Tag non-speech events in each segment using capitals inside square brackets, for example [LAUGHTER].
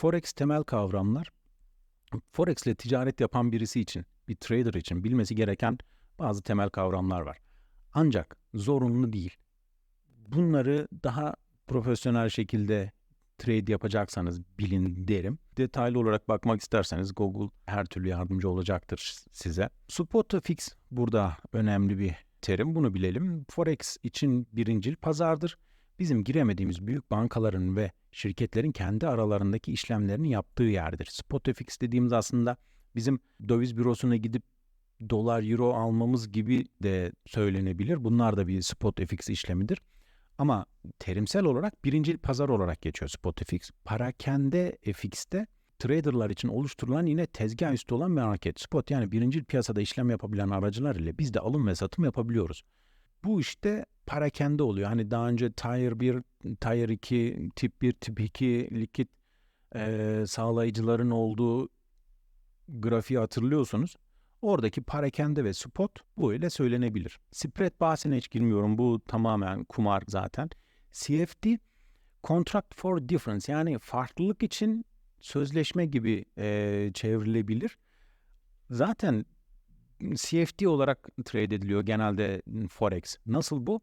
Forex temel kavramlar. Forex ile ticaret yapan birisi için, bir trader için bilmesi gereken bazı temel kavramlar var. Ancak zorunlu değil. Bunları daha profesyonel şekilde trade yapacaksanız bilin derim. Detaylı olarak bakmak isterseniz Google her türlü yardımcı olacaktır size. Spot fix burada önemli bir terim. Bunu bilelim. Forex için birincil pazardır. Bizim giremediğimiz büyük bankaların ve şirketlerin kendi aralarındaki işlemlerini yaptığı yerdir. Spot fix dediğimiz aslında bizim döviz bürosuna gidip dolar, euro almamız gibi de söylenebilir. Bunlar da bir spot fix işlemidir. Ama terimsel olarak birincil pazar olarak geçiyor spot fix. Parakende FX'te traderlar için oluşturulan yine tezgah üstü olan bir hareket. Spot yani birincil piyasada işlem yapabilen aracılar ile biz de alım ve satım yapabiliyoruz. Bu işte parakende oluyor. Hani daha önce Tier 1, Tier 2, Tip 1, Tip 2 likit e, sağlayıcıların olduğu grafiği hatırlıyorsunuz. Oradaki parakende ve spot bu ile söylenebilir. Spread bahsine hiç girmiyorum. Bu tamamen kumar zaten. CFD Contract for Difference yani farklılık için sözleşme gibi e, çevrilebilir. Zaten CFD olarak trade ediliyor genelde Forex. Nasıl bu?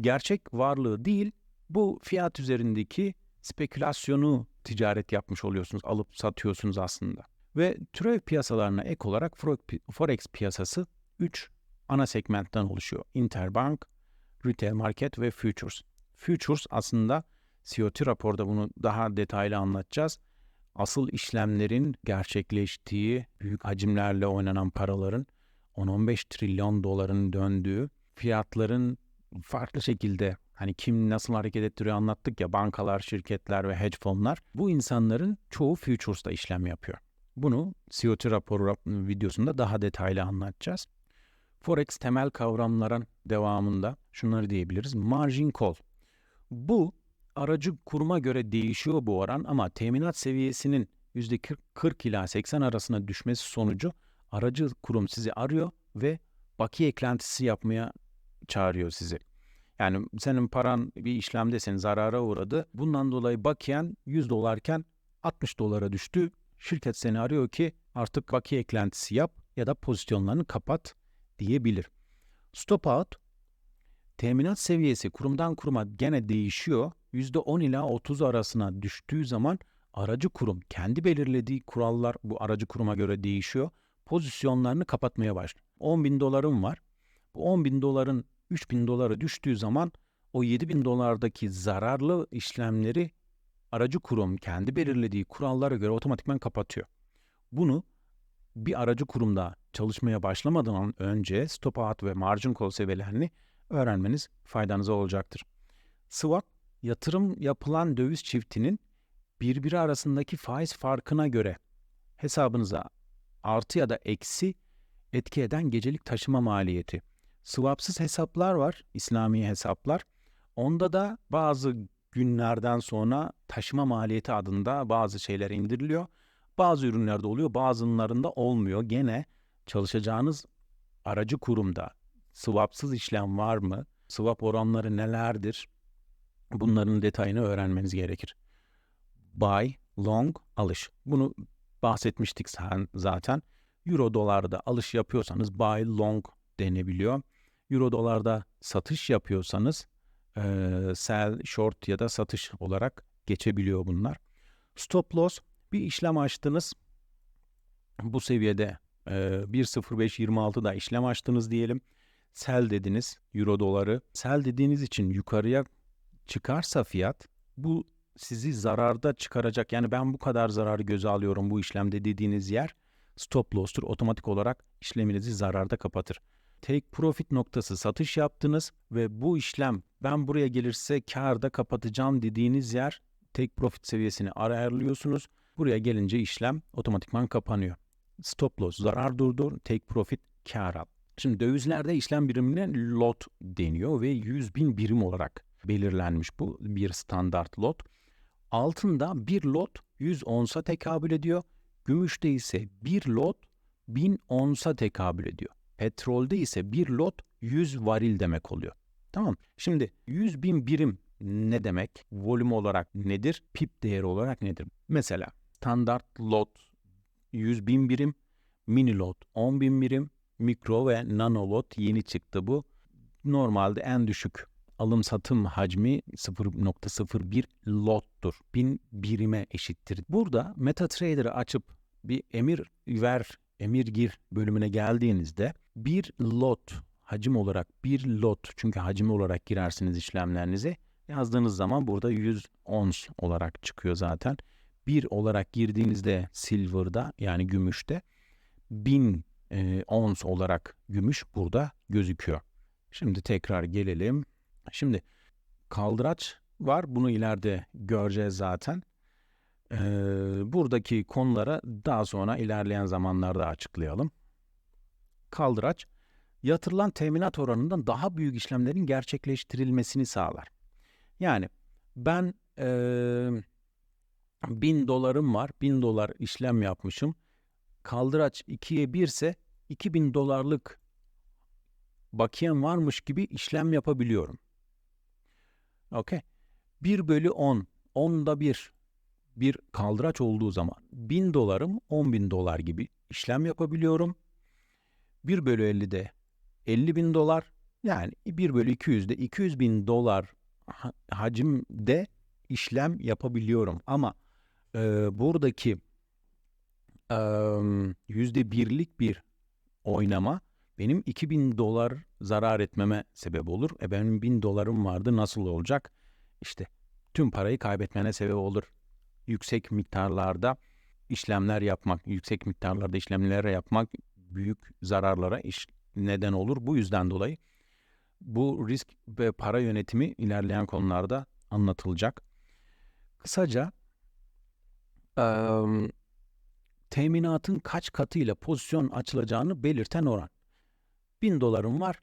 Gerçek varlığı değil, bu fiyat üzerindeki spekülasyonu ticaret yapmış oluyorsunuz, alıp satıyorsunuz aslında. Ve türev piyasalarına ek olarak Forex piyasası 3 ana segmentten oluşuyor. Interbank, Retail Market ve Futures. Futures aslında COT raporda bunu daha detaylı anlatacağız. Asıl işlemlerin gerçekleştiği, büyük hacimlerle oynanan paraların 10-15 trilyon doların döndüğü, fiyatların farklı şekilde hani kim nasıl hareket ettiriyor anlattık ya bankalar, şirketler ve hedge fonlar. Bu insanların çoğu futures'ta işlem yapıyor. Bunu COT raporu videosunda daha detaylı anlatacağız. Forex temel kavramların devamında şunları diyebiliriz. Margin call. Bu aracı kuruma göre değişiyor bu oran ama teminat seviyesinin %40 ila 80 arasına düşmesi sonucu aracı kurum sizi arıyor ve bakiye eklentisi yapmaya çağırıyor sizi. Yani senin paran bir işlemde senin zarara uğradı. Bundan dolayı bakiyen 100 dolarken 60 dolara düştü. Şirket seni arıyor ki artık bakiye eklentisi yap ya da pozisyonlarını kapat diyebilir. Stop out teminat seviyesi kurumdan kuruma gene değişiyor. %10 ila 30 arasına düştüğü zaman aracı kurum kendi belirlediği kurallar bu aracı kuruma göre değişiyor. Pozisyonlarını kapatmaya başlıyor. 10 bin dolarım var. Bu 10 bin doların 3 bin doları düştüğü zaman o 7 bin dolardaki zararlı işlemleri aracı kurum kendi belirlediği kurallara göre otomatikman kapatıyor. Bunu bir aracı kurumda çalışmaya başlamadan önce stop out ve margin call seviyelerini öğrenmeniz faydanıza olacaktır. Swap, yatırım yapılan döviz çiftinin birbiri arasındaki faiz farkına göre hesabınıza artı ya da eksi etki eden gecelik taşıma maliyeti. Swapsız hesaplar var, İslami hesaplar. Onda da bazı günlerden sonra taşıma maliyeti adında bazı şeyler indiriliyor. Bazı ürünlerde oluyor, bazılarında olmuyor. Gene çalışacağınız aracı kurumda swapsız işlem var mı? Swap oranları nelerdir? Bunların detayını öğrenmeniz gerekir. Buy, long, alış. Bunu bahsetmiştik zaten. Euro dolarda alış yapıyorsanız buy long denebiliyor. Euro dolarda satış yapıyorsanız e, sell, short ya da satış olarak geçebiliyor bunlar. Stop loss bir işlem açtınız. Bu seviyede e, 1.0526'da işlem açtınız diyelim. Sell dediniz euro doları. Sell dediğiniz için yukarıya çıkarsa fiyat bu sizi zararda çıkaracak. Yani ben bu kadar zararı göze alıyorum bu işlemde dediğiniz yer stop loss'tur. Otomatik olarak işleminizi zararda kapatır. Take profit noktası satış yaptınız ve bu işlem ben buraya gelirse karda kapatacağım dediğiniz yer take profit seviyesini ayarlıyorsunuz. Buraya gelince işlem otomatikman kapanıyor. Stop loss zarar durdur, take profit kar al. Şimdi dövizlerde işlem birimine lot deniyor ve 100 bin birim olarak belirlenmiş bu bir standart lot. Altında bir lot 100 onsa tekabül ediyor. Gümüşte ise bir lot 1000 onsa tekabül ediyor. Petrolde ise bir lot 100 varil demek oluyor. Tamam. Şimdi 100 bin birim ne demek? Volüm olarak nedir? Pip değeri olarak nedir? Mesela standart lot 100 bin birim, mini lot 10 bin birim, mikro ve nano lot yeni çıktı bu. Normalde en düşük alım satım hacmi 0.01 lottur. 1000 birime eşittir. Burada MetaTrader'ı açıp bir emir ver, emir gir bölümüne geldiğinizde bir lot hacim olarak bir lot çünkü hacim olarak girersiniz işlemlerinizi yazdığınız zaman burada 100 ons olarak çıkıyor zaten. Bir olarak girdiğinizde silver'da yani gümüşte 1000 e, ons olarak gümüş burada gözüküyor. Şimdi tekrar gelelim. Şimdi kaldıraç var. Bunu ileride göreceğiz zaten. Ee, buradaki konulara daha sonra ilerleyen zamanlarda açıklayalım. Kaldıraç, yatırılan teminat oranından daha büyük işlemlerin gerçekleştirilmesini sağlar. Yani ben ee, 1000 dolarım var, 1000 dolar işlem yapmışım. Kaldıraç 2'ye 1 ise 2000 dolarlık bakiyem varmış gibi işlem yapabiliyorum. Okey. 1 bölü 10, 10'da 1 bir kaldıraç olduğu zaman 1000 dolarım 10 bin dolar gibi işlem yapabiliyorum. 1 bölü 50'de 50 bin dolar yani 1 bölü 200'de 200 bin dolar hacimde işlem yapabiliyorum. Ama e, buradaki yüzde birlik bir oynama benim 2000 dolar zarar etmeme sebep olur. E benim 1000 dolarım vardı nasıl olacak? İşte tüm parayı kaybetmene sebep olur. Yüksek miktarlarda işlemler yapmak, yüksek miktarlarda işlemler yapmak büyük zararlara iş neden olur. Bu yüzden dolayı bu risk ve para yönetimi ilerleyen konularda anlatılacak. Kısaca ıı, teminatın kaç katıyla pozisyon açılacağını belirten oran. 1000 dolarım var.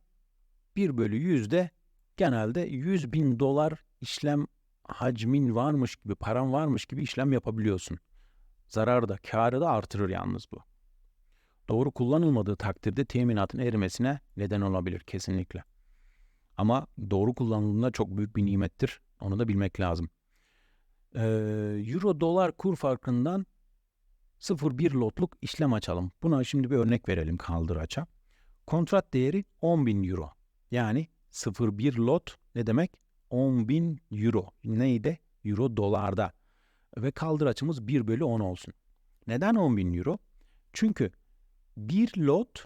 1 bölü 100 de genelde 100 bin dolar işlem hacmin varmış gibi, paran varmış gibi işlem yapabiliyorsun. Zararı da, karı da artırır yalnız bu. Doğru kullanılmadığı takdirde teminatın erimesine neden olabilir kesinlikle. Ama doğru kullanıldığında çok büyük bir nimettir. Onu da bilmek lazım. Ee, Euro dolar kur farkından 0.1 lotluk işlem açalım. Buna şimdi bir örnek verelim kaldıraça. Kontrat değeri 10.000 euro. Yani 0.1 lot ne demek? 10.000 euro. Neydi? Euro dolarda. Ve kaldıraçımız 1 bölü 10 olsun. Neden 10.000 euro? Çünkü bir lot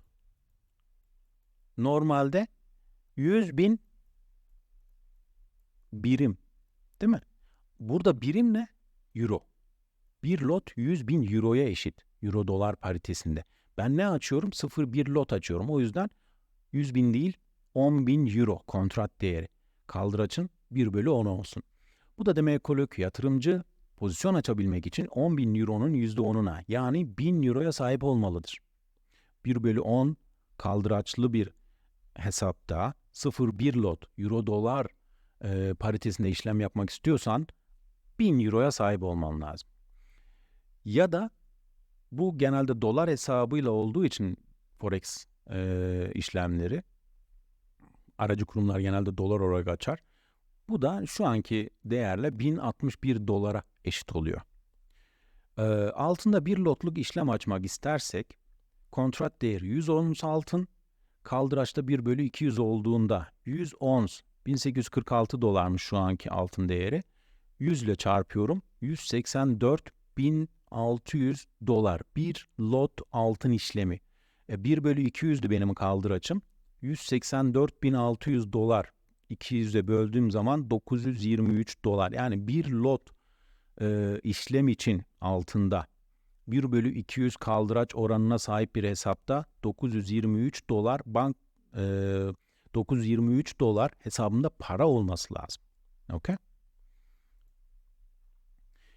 normalde 100 bin birim. Değil mi? Burada birim ne? Euro. Bir lot 100 bin euroya eşit. Euro dolar paritesinde. Ben ne açıyorum? 0,1 lot açıyorum. O yüzden 100 bin değil 10 bin euro kontrat değeri. Kaldıraçın 1 bölü 10 olsun. Bu da demek oluyor ki yatırımcı pozisyon açabilmek için 10 bin euronun %10'una yani 1000 euroya sahip olmalıdır. 1 bölü 10 kaldıraçlı bir hesapta 0,1 lot euro dolar e, paritesinde işlem yapmak istiyorsan 1000 euroya sahip olman lazım. Ya da bu genelde dolar hesabıyla olduğu için forex e, işlemleri aracı kurumlar genelde dolar olarak açar. Bu da şu anki değerle 1061 dolara eşit oluyor. E, altında bir lotluk işlem açmak istersek kontrat değeri 100 ons altın, kaldıraçta 1 bölü 200 olduğunda 100 ons 1846 dolarmış şu anki altın değeri. 100 ile çarpıyorum. 184 bin 600 dolar bir lot altın işlemi. E, 1 bölü 200'dü benim kaldıraçım. 184.600 dolar 200'e böldüğüm zaman 923 dolar. Yani bir lot e, işlem için altında 1 bölü 200 kaldıraç oranına sahip bir hesapta 923 dolar bank e, 923 dolar hesabımda para olması lazım. Okay?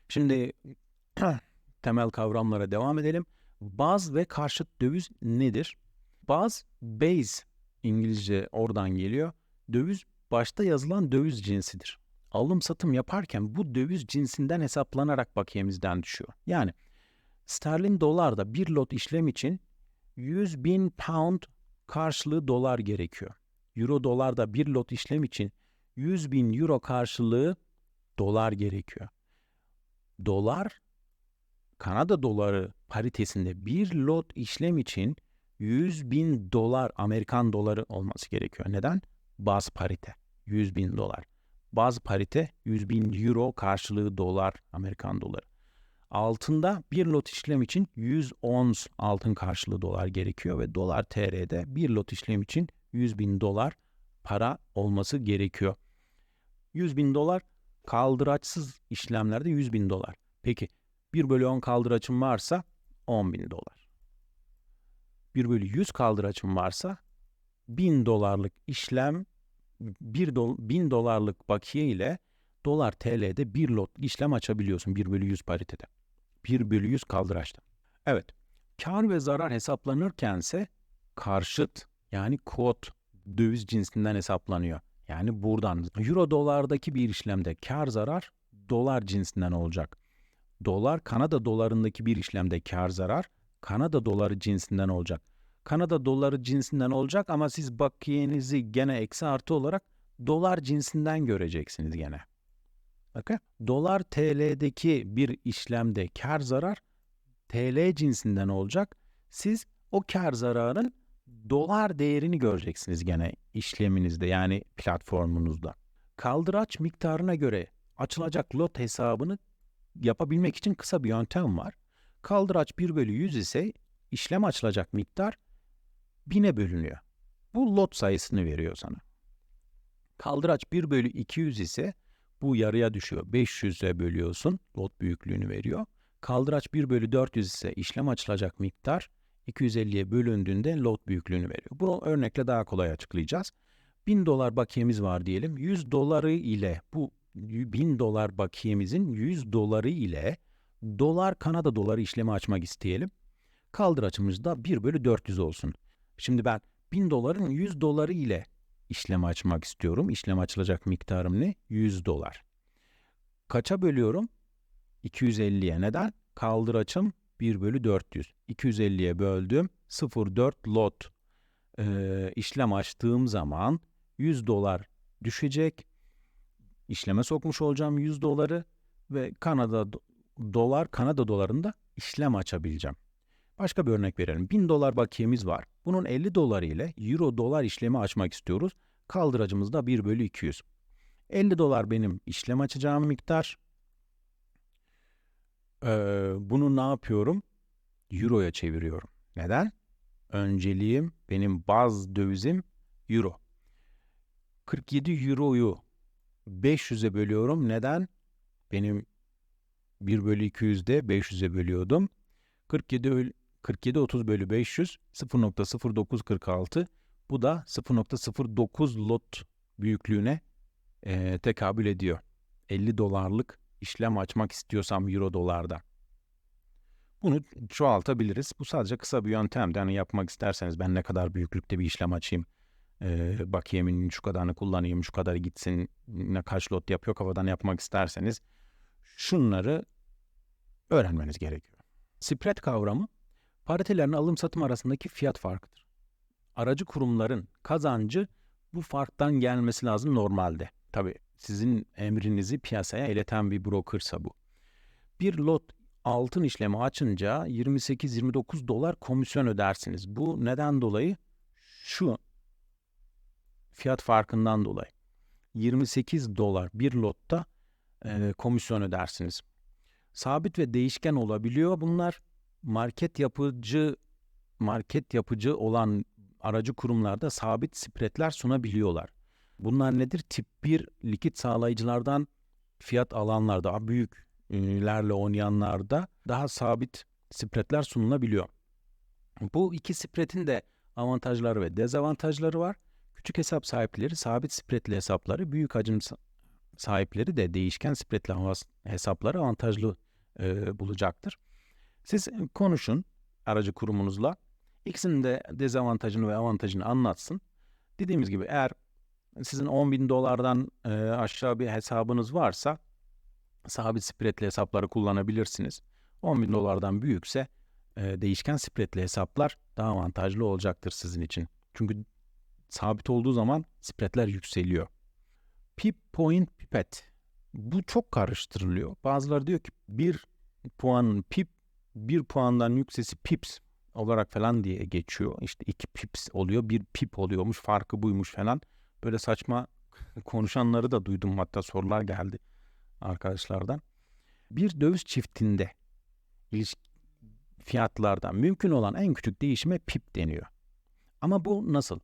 Şimdi [CLEARS THROAT] temel kavramlara devam edelim. Baz ve karşıt döviz nedir? Baz, base İngilizce oradan geliyor. Döviz başta yazılan döviz cinsidir. Alım satım yaparken bu döviz cinsinden hesaplanarak bakiyemizden düşüyor. Yani sterlin dolarda bir lot işlem için 100 bin pound karşılığı dolar gerekiyor. Euro dolarda bir lot işlem için 100 bin euro karşılığı dolar gerekiyor. Dolar Kanada doları paritesinde bir lot işlem için 100 bin dolar Amerikan doları olması gerekiyor. Neden? Baz parite 100 bin dolar. Baz parite 100 bin euro karşılığı dolar Amerikan doları. Altında bir lot işlem için 100 ons altın karşılığı dolar gerekiyor ve dolar TR'de bir lot işlem için 100 bin dolar para olması gerekiyor. 100 bin dolar kaldıraçsız işlemlerde 100 bin dolar. Peki 1 bölü 10 kaldıraçım varsa 10 bin dolar. 1 bölü 100 kaldıraçım varsa 1000 dolarlık işlem 1 do, 1000 dolarlık bakiye ile dolar TL'de bir lot işlem açabiliyorsun 1 bölü 100 paritede. 1 bölü 100 kaldıraçta. Evet. Kar ve zarar hesaplanırkense karşıt yani kod döviz cinsinden hesaplanıyor. Yani buradan euro dolardaki bir işlemde kar zarar dolar cinsinden olacak. Dolar Kanada dolarındaki bir işlemde kar zarar Kanada doları cinsinden olacak. Kanada doları cinsinden olacak ama siz bakiyenizi gene eksi artı olarak dolar cinsinden göreceksiniz gene. Bakın dolar TL'deki bir işlemde kar zarar TL cinsinden olacak. Siz o kar zararın dolar değerini göreceksiniz gene işleminizde yani platformunuzda. Kaldıraç miktarına göre açılacak lot hesabını yapabilmek için kısa bir yöntem var. Kaldıraç 1 bölü 100 ise işlem açılacak miktar 1000'e bölünüyor. Bu lot sayısını veriyor sana. Kaldıraç 1 bölü 200 ise bu yarıya düşüyor. 500'e bölüyorsun. Lot büyüklüğünü veriyor. Kaldıraç 1 bölü 400 ise işlem açılacak miktar 250'ye bölündüğünde lot büyüklüğünü veriyor. Bunu örnekle daha kolay açıklayacağız. 1000 dolar bakiyemiz var diyelim. 100 doları ile bu 1000 dolar bakiyemizin 100 doları ile dolar Kanada doları işlemi açmak isteyelim. Kaldıraçımız da 1 bölü 400 olsun. Şimdi ben 1000 doların 100 doları ile işlem açmak istiyorum. İşlem açılacak miktarım ne? 100 dolar. Kaça bölüyorum? 250'ye. Neden? Kaldıraçım 1 bölü 400. 250'ye böldüm. 0,4 lot ee, işlem açtığım zaman 100 dolar düşecek. İşleme sokmuş olacağım 100 doları ve Kanada dolar, Kanada dolarında işlem açabileceğim. Başka bir örnek verelim. 1000 dolar bakiyemiz var. Bunun 50 doları ile euro dolar işlemi açmak istiyoruz. Kaldıracımız da 1 bölü 200. 50 dolar benim işlem açacağım miktar. Ee, bunu ne yapıyorum? Euro'ya çeviriyorum. Neden? Önceliğim benim baz dövizim euro. 47 euroyu 500'e bölüyorum. Neden? Benim 1 bölü 200'de 500'e bölüyordum. 47 47 30 bölü 500 0.0946 bu da 0.09 lot büyüklüğüne e, tekabül ediyor. 50 dolarlık işlem açmak istiyorsam euro dolarda. Bunu çoğaltabiliriz. Bu sadece kısa bir yöntemdi. Hani yapmak isterseniz ben ne kadar büyüklükte bir işlem açayım, e, bakiyemin şu kadarını kullanayım, şu kadar gitsin, ne kaç lot yapıyor kafadan yapmak isterseniz şunları öğrenmeniz gerekiyor. Spread kavramı paritelerin alım satım arasındaki fiyat farkıdır. Aracı kurumların kazancı bu farktan gelmesi lazım normalde. Tabi sizin emrinizi piyasaya ileten bir brokersa bu. Bir lot altın işlemi açınca 28-29 dolar komisyon ödersiniz. Bu neden dolayı? Şu fiyat farkından dolayı. 28 dolar bir lotta e, komisyon ödersiniz. Sabit ve değişken olabiliyor. Bunlar market yapıcı market yapıcı olan aracı kurumlarda sabit spreadler sunabiliyorlar. Bunlar nedir? Tip 1 likit sağlayıcılardan fiyat alanlar daha büyüklerle oynayanlarda daha sabit spreadler sunulabiliyor. Bu iki spreadin de avantajları ve dezavantajları var. Küçük hesap sahipleri sabit spreadli hesapları, büyük hacim sahipleri de değişken spreadli hesapları avantajlı e, bulacaktır. Siz konuşun aracı kurumunuzla. İkisinin de dezavantajını ve avantajını anlatsın. Dediğimiz gibi eğer sizin 10 bin dolardan e, aşağı bir hesabınız varsa sabit spreadli hesapları kullanabilirsiniz. 10 bin dolardan büyükse e, değişken spreadli hesaplar daha avantajlı olacaktır sizin için. Çünkü sabit olduğu zaman spreadler yükseliyor. Pip point pipet. Bu çok karıştırılıyor. Bazıları diyor ki bir puan pip bir puandan yükseği pips olarak falan diye geçiyor. İşte iki pips oluyor, bir pip oluyormuş, farkı buymuş falan. Böyle saçma [LAUGHS] konuşanları da duydum hatta sorular geldi arkadaşlardan. Bir döviz çiftinde fiyatlardan mümkün olan en küçük değişime pip deniyor. Ama bu nasıl?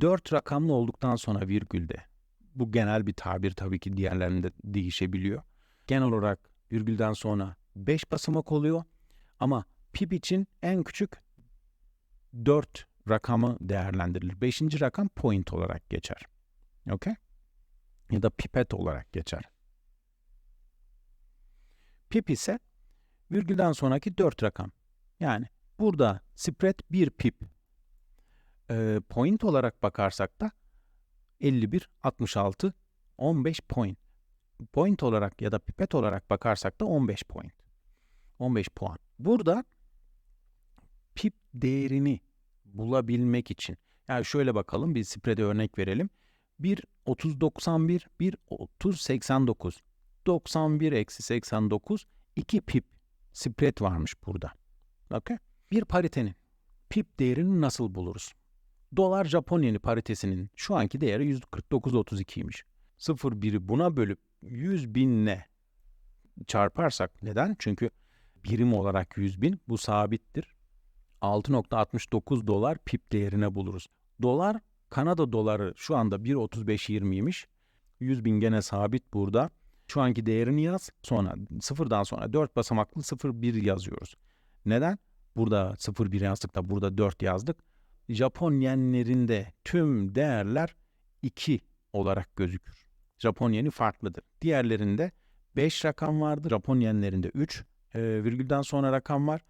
4 rakamlı olduktan sonra virgülde. Bu genel bir tabir tabii ki diğerlerinde değişebiliyor. Genel olarak virgülden sonra 5 basamak oluyor. Ama pip için en küçük 4 rakamı değerlendirilir. 5. rakam point olarak geçer. Okay? Ya da pipet olarak geçer. Pip ise virgülden sonraki 4 rakam. Yani burada spread 1 pip. Ee, point olarak bakarsak da 51, 66, 15 point. Point olarak ya da pipet olarak bakarsak da 15 point. 15 puan. Burada pip değerini bulabilmek için yani şöyle bakalım bir spread'e örnek verelim. 1 30 91 1 30 89 91 eksi 89 2 pip spread varmış burada. Okay? Bir paritenin pip değerini nasıl buluruz? Dolar Japon yeni paritesinin şu anki değeri 149.32'ymiş. 0,1'i buna bölüp 100 binle çarparsak neden? Çünkü birim olarak 100 bin bu sabittir. 6.69 dolar pip değerine buluruz. Dolar Kanada doları şu anda 1.35.20'ymiş. 100 bin gene sabit burada. Şu anki değerini yaz. Sonra sıfırdan sonra 4 basamaklı 0.1 yazıyoruz. Neden? Burada 0.1 yazdık da burada 4 yazdık. Japon yenlerinde tüm değerler 2 olarak gözükür. Japon yeni farklıdır. Diğerlerinde 5 rakam vardır. Japon yenlerinde 3 e, virgülden sonra rakam var.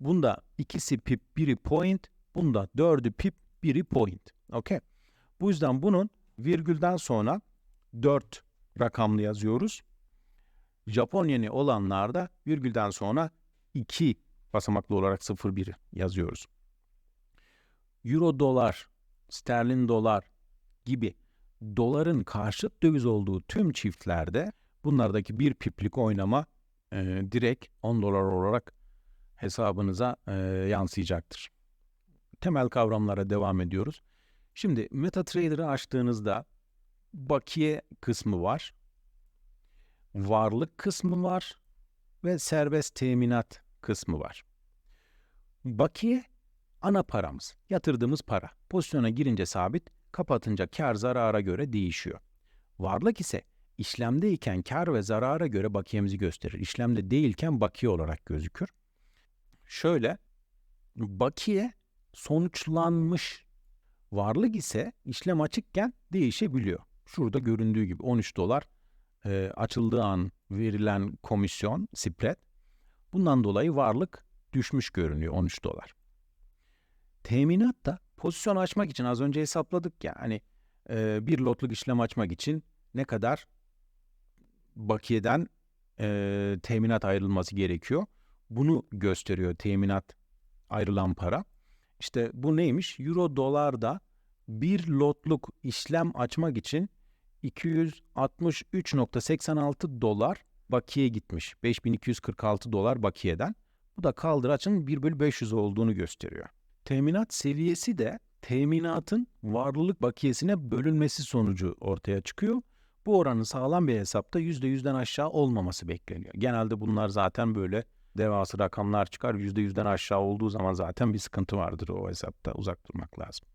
Bunda ikisi pip, biri point. Bunda dördü pip, biri point. Okay. Bu yüzden bunun virgülden sonra 4 rakamlı yazıyoruz. Japon yeni olanlarda virgülden sonra 2 basamaklı olarak 0,1 yazıyoruz. Euro dolar, sterlin dolar gibi doların karşıt döviz olduğu tüm çiftlerde bunlardaki bir piplik oynama e, direkt 10 dolar olarak hesabınıza e, yansıyacaktır. Temel kavramlara devam ediyoruz. Şimdi MetaTrader'ı açtığınızda bakiye kısmı var, varlık kısmı var ve serbest teminat kısmı var. Bakiye ana paramız, yatırdığımız para. Pozisyona girince sabit, kapatınca kar zarara göre değişiyor. Varlık ise işlemdeyken kar ve zarara göre bakiyemizi gösterir. İşlemde değilken bakiye olarak gözükür. Şöyle, bakiye sonuçlanmış. Varlık ise işlem açıkken değişebiliyor. Şurada göründüğü gibi 13 dolar e, açıldığı an verilen komisyon, spread. Bundan dolayı varlık düşmüş görünüyor 13 dolar. Teminat da pozisyon açmak için az önce hesapladık ya hani e, bir lotluk işlem açmak için ne kadar bakiyeden e, teminat ayrılması gerekiyor. Bunu gösteriyor teminat ayrılan para. İşte bu neymiş? Euro dolarda bir lotluk işlem açmak için 263.86 dolar bakiye gitmiş. 5246 dolar bakiyeden. Bu da kaldıraçın 1 bölü 500 olduğunu gösteriyor. Teminat seviyesi de teminatın varlılık bakiyesine bölünmesi sonucu ortaya çıkıyor. Bu oranın sağlam bir hesapta %100'den aşağı olmaması bekleniyor. Genelde bunlar zaten böyle devası rakamlar çıkar. %100'den aşağı olduğu zaman zaten bir sıkıntı vardır o hesapta. Uzak durmak lazım.